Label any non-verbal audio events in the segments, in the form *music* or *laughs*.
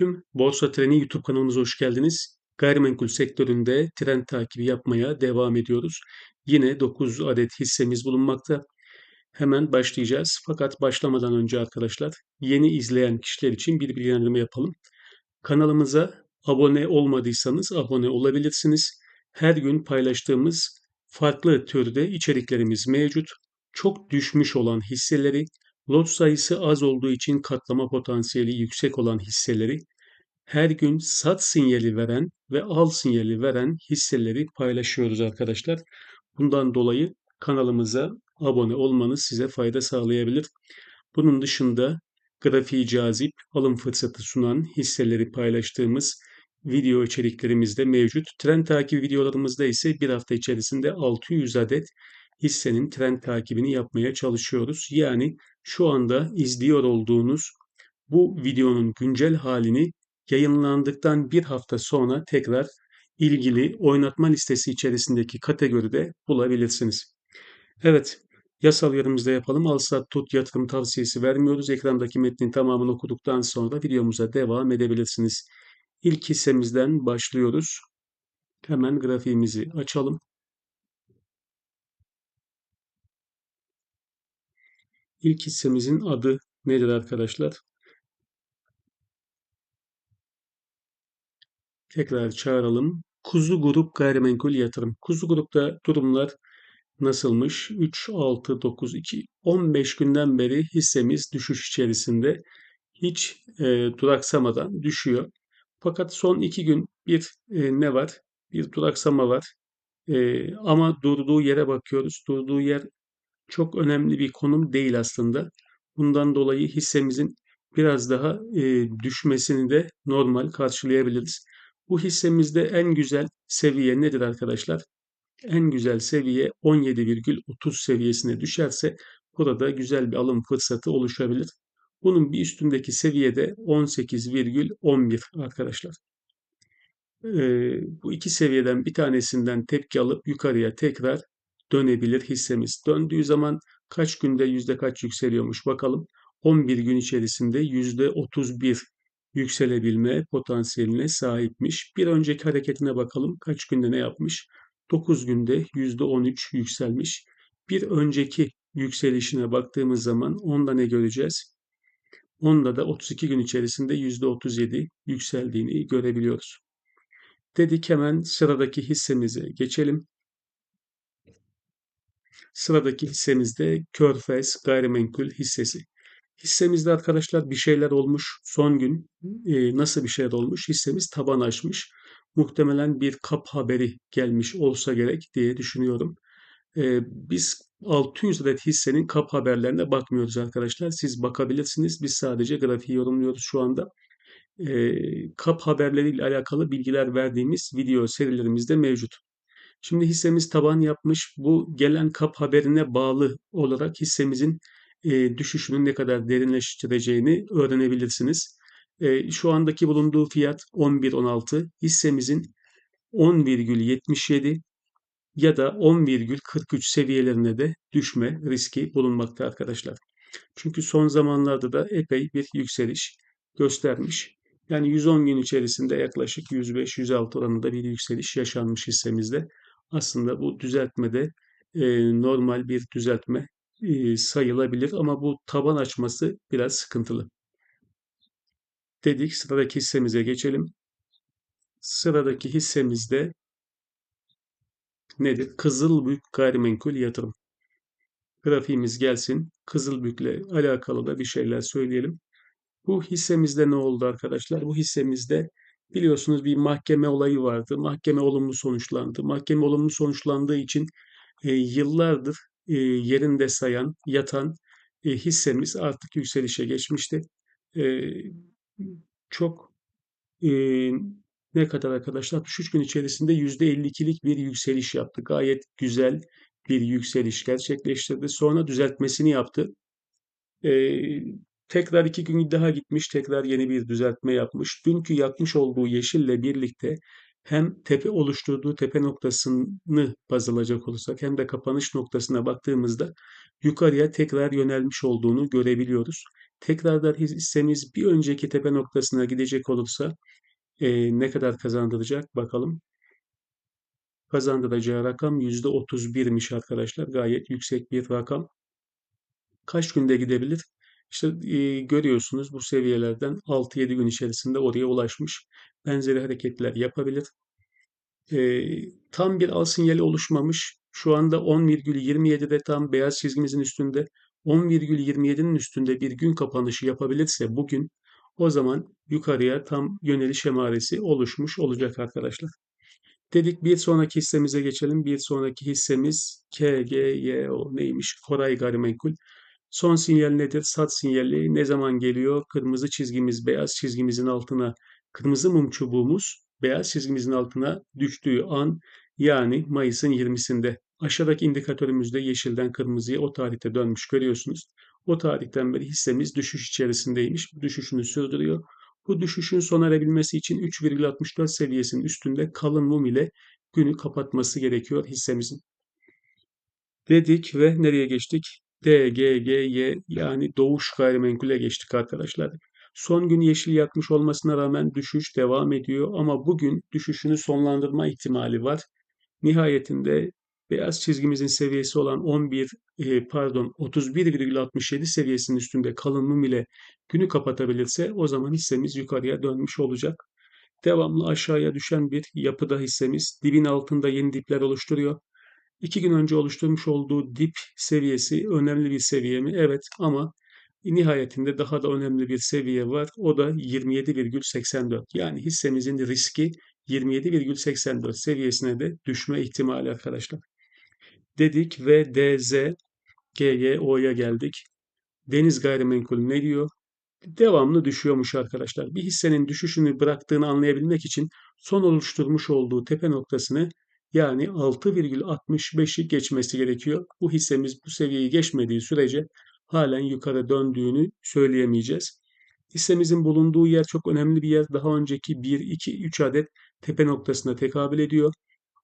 Tüm Borsa Treni YouTube kanalımıza hoş geldiniz. Gayrimenkul sektöründe trend takibi yapmaya devam ediyoruz. Yine 9 adet hissemiz bulunmakta. Hemen başlayacağız. Fakat başlamadan önce arkadaşlar yeni izleyen kişiler için bir bilgilendirme yapalım. Kanalımıza abone olmadıysanız abone olabilirsiniz. Her gün paylaştığımız farklı türde içeriklerimiz mevcut. Çok düşmüş olan hisseleri, lot sayısı az olduğu için katlama potansiyeli yüksek olan hisseleri, her gün sat sinyali veren ve al sinyali veren hisseleri paylaşıyoruz arkadaşlar. Bundan dolayı kanalımıza abone olmanız size fayda sağlayabilir. Bunun dışında grafiği cazip, alım fırsatı sunan hisseleri paylaştığımız video içeriklerimiz de mevcut. Trend takibi videolarımızda ise bir hafta içerisinde 600 adet hissenin trend takibini yapmaya çalışıyoruz. Yani şu anda izliyor olduğunuz bu videonun güncel halini yayınlandıktan bir hafta sonra tekrar ilgili oynatma listesi içerisindeki kategoride bulabilirsiniz. Evet, yasal yorumumuzda yapalım. Al sat tut yatırım tavsiyesi vermiyoruz. Ekrandaki metnin tamamını okuduktan sonra videomuza devam edebilirsiniz. İlk hissemizden başlıyoruz. Hemen grafiğimizi açalım. İlk hissemizin adı nedir arkadaşlar? Tekrar çağıralım. Kuzu Grup Gayrimenkul Yatırım. Kuzu Grup'ta durumlar nasılmış? 3, 6, 9, 2, 15 günden beri hissemiz düşüş içerisinde. Hiç e, duraksamadan düşüyor. Fakat son iki gün bir e, ne var? Bir duraksama var. E, ama durduğu yere bakıyoruz. Durduğu yer çok önemli bir konum değil aslında. Bundan dolayı hissemizin biraz daha e, düşmesini de normal karşılayabiliriz. Bu hissemizde en güzel seviye nedir arkadaşlar? En güzel seviye 17,30 seviyesine düşerse burada güzel bir alım fırsatı oluşabilir. Bunun bir üstündeki seviyede 18,11 arkadaşlar. Ee, bu iki seviyeden bir tanesinden tepki alıp yukarıya tekrar dönebilir hissemiz. Döndüğü zaman kaç günde yüzde kaç yükseliyormuş bakalım. 11 gün içerisinde yüzde 31 yükselebilme potansiyeline sahipmiş. Bir önceki hareketine bakalım kaç günde ne yapmış. 9 günde yüzde 13 yükselmiş. Bir önceki yükselişine baktığımız zaman onda ne göreceğiz? Onda da 32 gün içerisinde yüzde 37 yükseldiğini görebiliyoruz. Dedik hemen sıradaki hissemize geçelim. Sıradaki hissemizde Körfez Gayrimenkul hissesi. Hissemizde arkadaşlar bir şeyler olmuş. Son gün e, nasıl bir şeyler olmuş? Hissemiz taban açmış. Muhtemelen bir kap haberi gelmiş olsa gerek diye düşünüyorum. E, biz 600 adet hissenin kap haberlerine bakmıyoruz arkadaşlar. Siz bakabilirsiniz. Biz sadece grafiği yorumluyoruz şu anda. E, kap haberleriyle alakalı bilgiler verdiğimiz video serilerimizde mevcut. Şimdi hissemiz taban yapmış. Bu gelen kap haberine bağlı olarak hissemizin e, düşüşünün ne kadar derinleştireceğini öğrenebilirsiniz. E, şu andaki bulunduğu fiyat 11.16. Hissemizin 10,77 ya da 10,43 seviyelerine de düşme riski bulunmakta arkadaşlar. Çünkü son zamanlarda da epey bir yükseliş göstermiş. Yani 110 gün içerisinde yaklaşık 105-106 oranında bir yükseliş yaşanmış hissemizde. Aslında bu düzeltmede e, normal bir düzeltme sayılabilir ama bu taban açması biraz sıkıntılı. Dedik sıradaki hissemize geçelim. Sıradaki hissemizde nedir? Kızılbük gayrimenkul yatırım. Grafiğimiz gelsin. Kızılbük'le alakalı da bir şeyler söyleyelim. Bu hissemizde ne oldu arkadaşlar? Bu hissemizde biliyorsunuz bir mahkeme olayı vardı. Mahkeme olumlu sonuçlandı. Mahkeme olumlu sonuçlandığı için e, yıllardır e, yerinde sayan, yatan e, hissemiz artık yükselişe geçmişti. E, çok ne kadar arkadaşlar? 63 gün içerisinde %52'lik bir yükseliş yaptı. Gayet güzel bir yükseliş gerçekleştirdi. Sonra düzeltmesini yaptı. Tekrar iki gün daha gitmiş, tekrar yeni bir düzeltme yapmış. Dünkü yapmış olduğu yeşille birlikte hem tepe oluşturduğu tepe noktasını baz alacak olursak hem de kapanış noktasına baktığımızda yukarıya tekrar yönelmiş olduğunu görebiliyoruz. Tekrardan hissemiz bir önceki tepe noktasına gidecek olursa e, ne kadar kazandıracak bakalım. Kazandıracağı rakam %31'miş arkadaşlar. Gayet yüksek bir rakam. Kaç günde gidebilir? İşte e, görüyorsunuz bu seviyelerden 6-7 gün içerisinde oraya ulaşmış. Benzeri hareketler yapabilir. E, tam bir al sinyali oluşmamış. Şu anda 10,27'de tam beyaz çizgimizin üstünde 10,27'nin üstünde bir gün kapanışı yapabilirse bugün o zaman yukarıya tam yöneliş emaresi oluşmuş olacak arkadaşlar. Dedik bir sonraki hissemize geçelim. Bir sonraki hissemiz KGYO neymiş? Koray Gayrimenkul. Son sinyal nedir? Sat sinyali ne zaman geliyor? Kırmızı çizgimiz beyaz çizgimizin altına, kırmızı mum çubuğumuz beyaz çizgimizin altına düştüğü an yani Mayıs'ın 20'sinde. Aşağıdaki indikatörümüzde yeşilden kırmızıya o tarihte dönmüş görüyorsunuz. O tarihten beri hissemiz düşüş içerisindeymiş. Düşüşünü sürdürüyor. Bu düşüşün sona erebilmesi için 3,64 seviyesinin üstünde kalın mum ile günü kapatması gerekiyor hissemizin. Dedik ve nereye geçtik? D, G, G, Y yani Doğuş Gayrimenkul'e geçtik arkadaşlar. Son gün yeşil yakmış olmasına rağmen düşüş devam ediyor ama bugün düşüşünü sonlandırma ihtimali var. Nihayetinde beyaz çizgimizin seviyesi olan 11 e, pardon 31,67 seviyesinin üstünde kalın mum ile günü kapatabilirse o zaman hissemiz yukarıya dönmüş olacak. Devamlı aşağıya düşen bir yapıda hissemiz dibin altında yeni dipler oluşturuyor. İki gün önce oluşturmuş olduğu dip seviyesi önemli bir seviye mi? Evet ama nihayetinde daha da önemli bir seviye var. O da 27,84. Yani hissemizin riski 27,84 seviyesine de düşme ihtimali arkadaşlar. Dedik ve DZ GYO'ya geldik. Deniz Gayrimenkul ne diyor? Devamlı düşüyormuş arkadaşlar. Bir hissenin düşüşünü bıraktığını anlayabilmek için son oluşturmuş olduğu tepe noktasını yani 6,65'i geçmesi gerekiyor. Bu hissemiz bu seviyeyi geçmediği sürece halen yukarı döndüğünü söyleyemeyeceğiz. Hissemizin bulunduğu yer çok önemli bir yer. Daha önceki 1, 2, 3 adet tepe noktasına tekabül ediyor.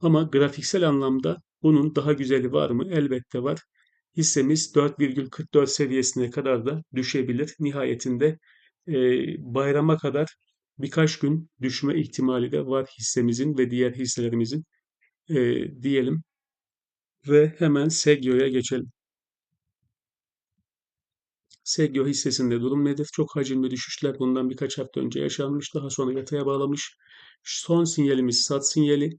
Ama grafiksel anlamda bunun daha güzeli var mı? Elbette var. Hissemiz 4,44 seviyesine kadar da düşebilir. Nihayetinde e, bayrama kadar birkaç gün düşme ihtimali de var hissemizin ve diğer hisselerimizin e, diyelim. Ve hemen Segyo'ya geçelim. Segyo hissesinde durum nedir? Çok hacimli düşüşler bundan birkaç hafta önce yaşanmış. Daha sonra yataya bağlamış. Son sinyalimiz sat sinyali.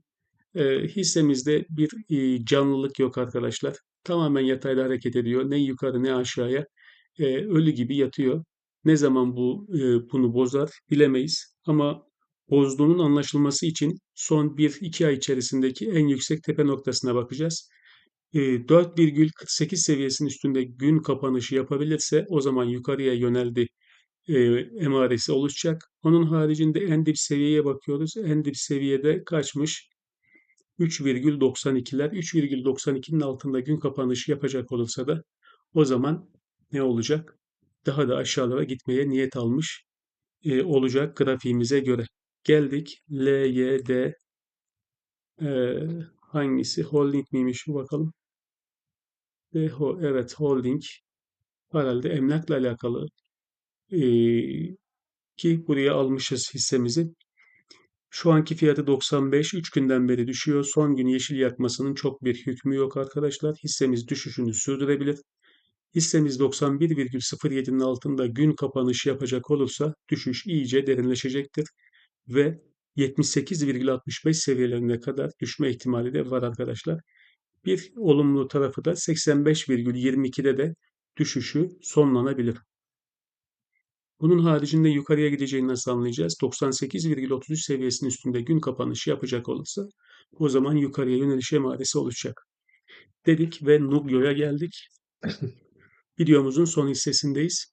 E, hissemizde bir e, canlılık yok arkadaşlar. Tamamen yatayda hareket ediyor. Ne yukarı ne aşağıya. E, ölü gibi yatıyor. Ne zaman bu e, bunu bozar bilemeyiz. Ama bozduğunun anlaşılması için son 1-2 ay içerisindeki en yüksek tepe noktasına bakacağız. 4,48 seviyesinin üstünde gün kapanışı yapabilirse o zaman yukarıya yöneldi e, emaresi oluşacak. Onun haricinde en dip seviyeye bakıyoruz. En dip seviyede kaçmış? 3,92'ler. 3,92'nin altında gün kapanışı yapacak olursa da o zaman ne olacak? Daha da aşağılara gitmeye niyet almış e, olacak grafiğimize göre. Geldik LYD e, hangisi? Holding miymiş bu bakalım. E, ho, evet holding herhalde emlakla alakalı e, ki buraya almışız hissemizi. Şu anki fiyatı 95, 3 günden beri düşüyor. Son gün yeşil yakmasının çok bir hükmü yok arkadaşlar. Hissemiz düşüşünü sürdürebilir. Hissemiz 91,07'nin altında gün kapanışı yapacak olursa düşüş iyice derinleşecektir ve 78,65 seviyelerine kadar düşme ihtimali de var arkadaşlar. Bir olumlu tarafı da 85,22'de de düşüşü sonlanabilir. Bunun haricinde yukarıya gideceğini nasıl anlayacağız? 98,33 seviyesinin üstünde gün kapanışı yapacak olursa o zaman yukarıya yöneliş emaresi olacak. Dedik ve Nuglio'ya geldik. *laughs* Videomuzun son hissesindeyiz.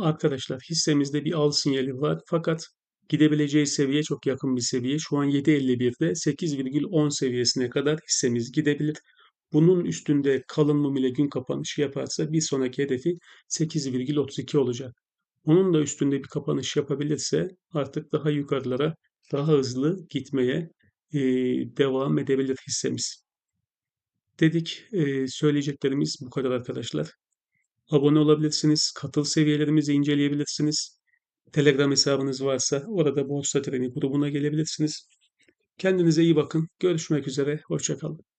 Arkadaşlar hissemizde bir al sinyali var fakat gidebileceği seviye çok yakın bir seviye. Şu an 7.51'de 8,10 seviyesine kadar hissemiz gidebilir. Bunun üstünde kalın mum ile gün kapanışı yaparsa bir sonraki hedefi 8,32 olacak. Onun da üstünde bir kapanış yapabilirse artık daha yukarılara daha hızlı gitmeye e, devam edebilir hissemiz. Dedik e, söyleyeceklerimiz bu kadar arkadaşlar. Abone olabilirsiniz. Katıl seviyelerimizi inceleyebilirsiniz. Telegram hesabınız varsa orada Borsa Treni grubuna gelebilirsiniz. Kendinize iyi bakın. Görüşmek üzere. Hoşça kalın.